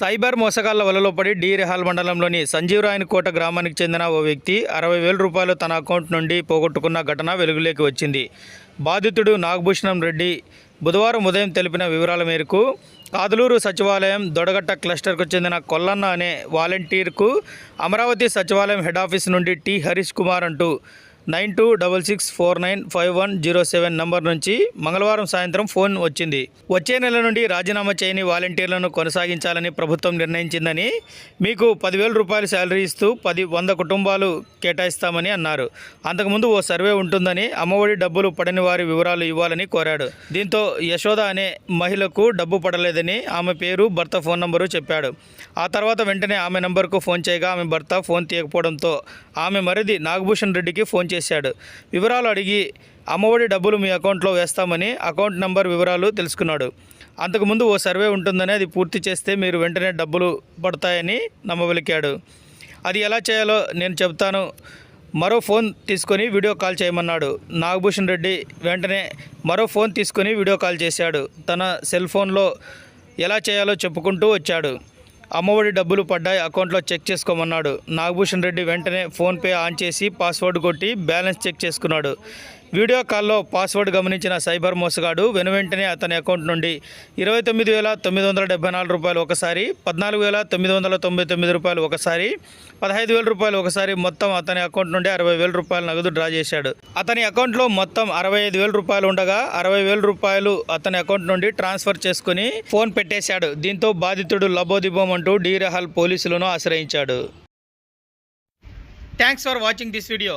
Cyber మోసగాళ్ళ వలలో పడి D రెహాల్ మండలంలోని సంజీవరాయన్ కోట గ్రామానికి చెందిన ఓ వ్యక్తి అరవై వేల రూపాయలు తన అకౌంట్ నుండి పోగొట్టుకున్న ఘటన వెలుగులోకి వచ్చింది. బాధితుడు నాగభూషణం రెడ్డి బుధవారం ఉదయం తెలిపిన వివరాల మేరకు కాదులూరు సచివాలయం దొడగట్ట క్లస్టర్కు చెందిన కొల్లన్న అనే వాలంటీర్కు అమరావతి సచివాలయం హెడ్ ఆఫీస్ నుండి టి. హరీష్ కుమార్ అంటూ nine two double six four nine five one zero seven number నుంచి మంగళవారం సాయంత్రం ఫోన్ వచ్చింది. వచ్చే నెల నుండి రాజీనామా చేయని వాలంటీర్లను కొనసాగించాలని ప్రభుత్వం నిర్ణయించిందని మీకు పదివేల రూపాయలు శాలరీ ఇస్తూ పది వంద కుటుంబాలు కేటాయిస్తామని అన్నారు. అంతకుముందు ఓ సర్వే ఉంటుందని అమ్మఒడి డబ్బులు పడని వారి వివరాలు ఇవ్వాలని కోరాడు. దీంతో యశోద అనే మహిళకు డబ్బు పడలేదని ఆమె పేరు భర్త ఫోన్ నంబరు చెప్పాడు. ఆ తర్వాత వెంటనే ఆమె నంబర్కు ఫోన్ చేయగా ఆమె భర్త ఫోన్ తీయకపోవడంతో ఆమె మరిది నాగభూషణ్ రెడ్డికి ఫోన్ చేసి చేశాడు. వివరాలు అడిగి అమ్మఒడి డబ్బులు మీ అకౌంట్లో వేస్తామని అకౌంట్ నంబర్ వివరాలు తెలుసుకున్నాడు. అంతకుముందు ఓ సర్వే ఉంటుందని అది పూర్తి చేస్తే మీరు వెంటనే డబ్బులు పడతాయని నమ్మవలికాడు అది ఎలా చేయాలో నేను చెప్తాను మరో ఫోన్ తీసుకొని వీడియో కాల్ చేయమన్నాడు. నాగభూషణ్ రెడ్డి వెంటనే మరో ఫోన్ తీసుకొని వీడియో కాల్ చేశాడు. తన సెల్ ఫోన్లో ఎలా చేయాలో చెప్పుకుంటూ వచ్చాడు. అమ్మఒడి డబ్బులు పడ్డాయి అకౌంట్లో చెక్ చేసుకోమన్నాడు. నాగభూషణ్ రెడ్డి వెంటనే ఫోన్పే ఆన్ చేసి పాస్వర్డ్ కొట్టి బ్యాలెన్స్ చెక్ చేసుకున్నాడు. వీడియో కాల్లో పాస్వర్డ్ గమనించిన సైబర్ మోసగాడు వెనువెంటనే అతని అకౌంట్ నుండి ఇరవై తొమ్మిది వేల తొమ్మిది వందల డెబ్బై నాలుగు రూపాయలు ఒకసారి పద్నాలుగు వేల తొమ్మిది వందల తొంభై తొమ్మిది రూపాయలు ఒకసారి పదహైదు వేల రూపాయలు ఒకసారి మొత్తం అతని అకౌంట్ నుండి అరవై వేల రూపాయలు నగదు డ్రా చేశాడు. అతని అకౌంట్లో మొత్తం అరవై ఐదు వేల రూపాయలు ఉండగా అరవై వేల రూపాయలు అతని అకౌంట్ నుండి ట్రాన్స్ఫర్ చేసుకుని ఫోన్ పెట్టేశాడు. దీంతో బాధితుడు లబోదిబోం అంటూ డీరెహాల్ పోలీసులను ఆశ్రయించాడు. Thanks for watching this video